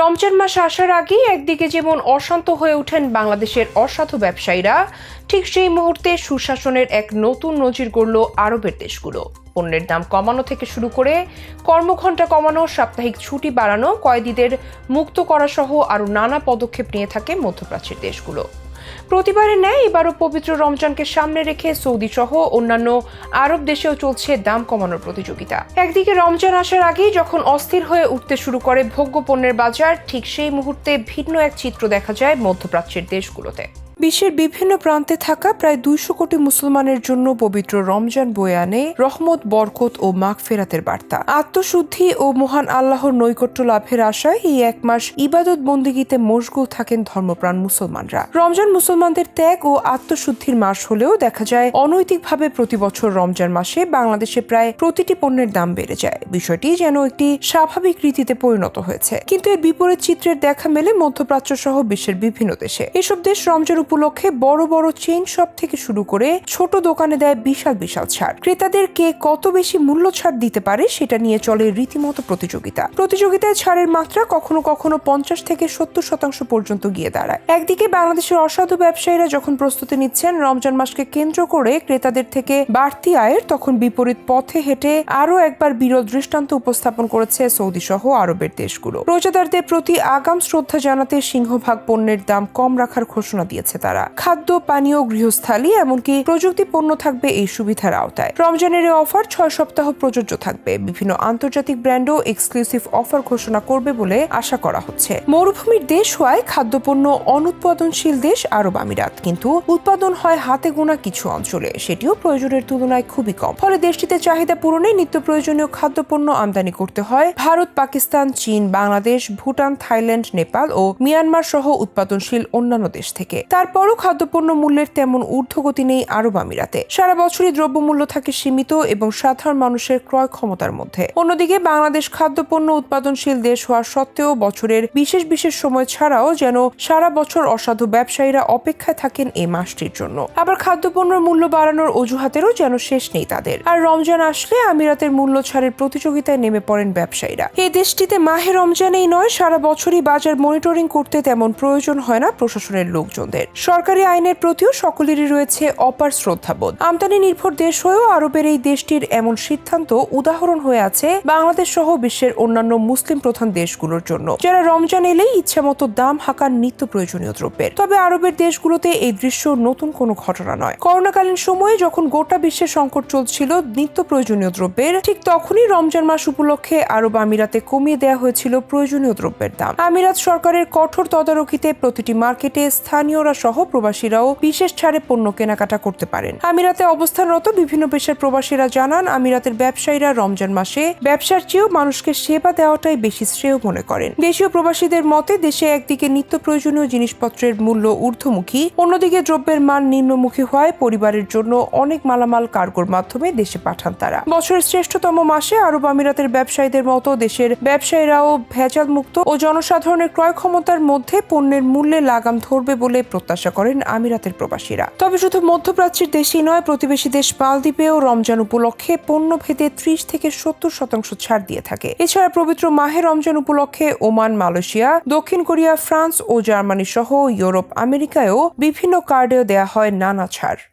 রমজান মাস আসার আগে একদিকে যেমন অশান্ত হয়ে ওঠেন বাংলাদেশের অসাধু ব্যবসায়ীরা, ঠিক সেই মুহূর্তে সুশাসনের এক নতুন নজির গড়ল আরবের দেশগুলো। পণ্যের দাম কমানো থেকে শুরু করে কর্মঘণ্টা কমানো, সাপ্তাহিক ছুটি বাড়ানো, কয়েদিদের মুক্ত করা সহ আরও নানা পদক্ষেপ নিয়ে থাকে মধ্যপ্রাচ্যের দেশগুলো। প্রতিবারের ন্যায় এবারও পবিত্র রমজানকে সামনে রেখে সৌদি সহ অন্যান্য আরব দেশেও চলছে দাম কমানোর প্রতিযোগিতা। একদিকে রমজান আসার আগেই যখন অস্থির হয়ে উঠতে শুরু করে ভোগ্য পণ্যের বাজার, ঠিক সেই মুহূর্তে ভিন্ন এক চিত্র দেখা যায় মধ্যপ্রাচ্যের দেশগুলোতে। বিশ্বের বিভিন্ন প্রান্তে থাকা প্রায় দুইশো কোটি মুসলমানের জন্য পবিত্র রমজান বয়ে আনে রহমত, বরকত ও মাগ ফেরাতের বার্তা। আত্মশুদ্ধি ও মহান আল্লাহর নৈকট্য লাভের আশায় এই এক মাস ইবাদত বন্দিগিতে মশগুল থাকেন ধর্মপ্রাণ মুসলমানরা। রমজান মুসলমানদের ত্যাগ ও আত্মশুদ্ধির মাস হলেও দেখা যায় অনৈতিকভাবে প্রতি বছর রমজান মাসে বাংলাদেশে প্রায় প্রতিটি পণ্যের দাম বেড়ে যায়। বিষয়টি যেন একটি স্বাভাবিক রীতিতে পরিণত হয়েছে। কিন্তু এর বিপরীত চিত্রের দেখা মেলে মধ্যপ্রাচ্য সহ বিশ্বের বিভিন্ন দেশে। এসব দেশ রমজান উপলক্ষে বড় বড় চেইন শপ থেকে শুরু করে ছোট দোকানে দেয় বিশাল বিশাল ছাড়। ক্রেতাদের কে কত বেশি মূল্য ছাড় দিতে পারে সেটা নিয়ে চলে রীতিমতো প্রতিযোগিতা। প্রতিযোগিতায় ছাড়ের মাত্রা কখনো কখনো পঞ্চাশ থেকে সত্তর শতাংশ পর্যন্ত গিয়ে দাঁড়ায়। একদিকে বাংলাদেশের অসাধু ব্যবসায়ীরা যখন প্রস্তুতি নিচ্ছেন, রমজান মাসকে কেন্দ্র করে ক্রেতাদের থেকে বাড়তি আয়ের তখন বিপরীত পথে হেঁটে আরও একবার বিরল দৃষ্টান্ত উপস্থাপন করেছে সৌদি সহ আরবের দেশগুলো। রোজাদারদের প্রতি আগাম শ্রদ্ধা জানাতে সিংহভাগ পণ্যের দাম কম রাখার ঘোষণা দিয়েছে। তারা। খাদ্য, পানীয়, গৃহস্থালী, এমনকি প্রযুক্তি পণ্য থাকবে এই সুবিধার আওতায়। রমজানের এই অফার ছয় সপ্তাহ প্রযোজ্য থাকবে। বিভিন্ন আন্তর্জাতিক ব্র্যান্ডও এক্সক্লুসিভ অফার ঘোষণা করবে বলে আশা করা হচ্ছে। মরুভূমির দেশ হওয়ায় খাদ্যপণ্য অনুৎপাদনশীল দেশ আরব আমিরাত। কিন্তু উৎপাদন হয় হাতে গোনা কিছু অঞ্চলে। সেটিও প্রয়োজনের তুলনায় খুবই কম। ফলে দেশটিতে চাহিদা পূরণে নিত্য প্রয়োজনীয় খাদ্যপণ্য আমদানি করতে হয়। ভারত, পাকিস্তান, চীন, বাংলাদেশ, ভুটান, থাইল্যান্ড, নেপাল ও মিয়ানমার সহ উৎপাদনশীল অন্যান্য দেশ থেকে। তারপরও খাদ্যপণ্য মূল্যের তেমন ঊর্ধ্বগতি নেই আরব আমিরাতে। সারা বছরই দ্রব্যমূল্য থাকে সীমিত এবং সাধারণ মানুষের ক্রয় ক্ষমতার মধ্যে। অন্যদিকে বাংলাদেশ খাদ্যপণ্য উৎপাদনশীল দেশ হওয়া সত্ত্বেও বছরের বিশেষ বিশেষ সময় ছাড়াও যেন সারা বছর অসাধু ব্যবসায়ীরা অপেক্ষায় থাকেন এই মাসটির জন্য। আবার খাদ্যপণ্যের মূল্য বাড়ানোর অজুহাতেরও যেন শেষ নেই তাদের। আর রমজান আসলে আমিরাতের মূল্য ছাড়ের প্রতিযোগিতায় নেমে পড়েন ব্যবসায়ীরা। এই দেশটিতে মাহে রমজানেই নয়, সারা বছরই বাজার মনিটরিং করতে তেমন প্রয়োজন হয় না প্রশাসনের লোকজনদের। সরকারি আইনের প্রতিও সকলেরই রয়েছে অপার শ্রদ্ধাবোধ। আমদানি নির্ভর দেশ হয়েও আরবের এই দেশটির এমন সিদ্ধান্ত উদাহরণ হয়ে আছে বাংলাদেশ সহ বিশ্বের অন্যান্য মুসলিম প্রধান দেশগুলোর জন্য, যারা রমজান এলেই ইচ্ছামতো দাম হাঁকার নিত্য প্রয়োজনীয় দ্রব্যের। তবে আরবের দেশগুলোতে এই দৃশ্য নতুন কোনো ঘটনা নয়। করোনাকালীন সময়ে যখন গোটা বিশ্বে সংকট চলছিল নিত্য প্রয়োজনীয় দ্রব্যের, ঠিক তখনই রমজান মাস উপলক্ষে আরব আমিরাতে কমিয়ে দেওয়া হয়েছিল প্রয়োজনীয় দ্রব্যের দাম। আমিরাত সরকারের কঠোর তদারকিতে প্রতিটি মার্কেটে স্থানীয়রা সহ প্রবাসীরাও বিশেষ ছাড়ে পণ্য কেনাকাটা করতে পারেন। আমিরাতে অবস্থানরত বিভিন্ন পেশার প্রবাসীরা জানান, আমিরাতের ব্যবসায়ীরা রমজান মাসে ব্যবসার চেয়েও মানুষকে সেবা দেওয়াটাই বেশি শ্রেয় মনে করেন। দেশীয় প্রবাসীদের মতে, দেশে একদিকে নিত্য প্রয়োজনীয় জিনিসপত্রের মূল্য ঊর্ধ্বমুখী, অন্যদিকে দ্রব্যের মান নিম্নমুখী হওয়ায় পরিবারের জন্য অনেক মালামাল কার্গোর মাধ্যমে দেশে পাঠান তারা। বছরের শ্রেষ্ঠতম মাসে আরব আমিরাতের ব্যবসায়ীদের মতো দেশের ব্যবসায়ীরাও ভেজাল মুক্ত ও জনসাধারণের ক্রয় ক্ষমতার মধ্যে পণ্যের মূল্যে লাগাম ধরবে বলে প্রত্যাশা করেন আমিরাতের প্রবাসীরা। তবে শুধু মধ্যপ্রাচ্যের দেশেই নয়, প্রতিবেশী দেশ মালদ্বীপেও রমজান উপলক্ষে পণ্য ভেদে ত্রিশ থেকে সত্তর শতাংশ ছাড় দিয়ে থাকে। এছাড়া পবিত্র মাহে রমজান উপলক্ষে ওমান, মালয়েশিয়া, দক্ষিণ কোরিয়া, ফ্রান্স ও জার্মানি সহ ইউরোপ, আমেরিকায়ও বিভিন্ন কার্ডেও দেয়া হয় নানা ছাড়।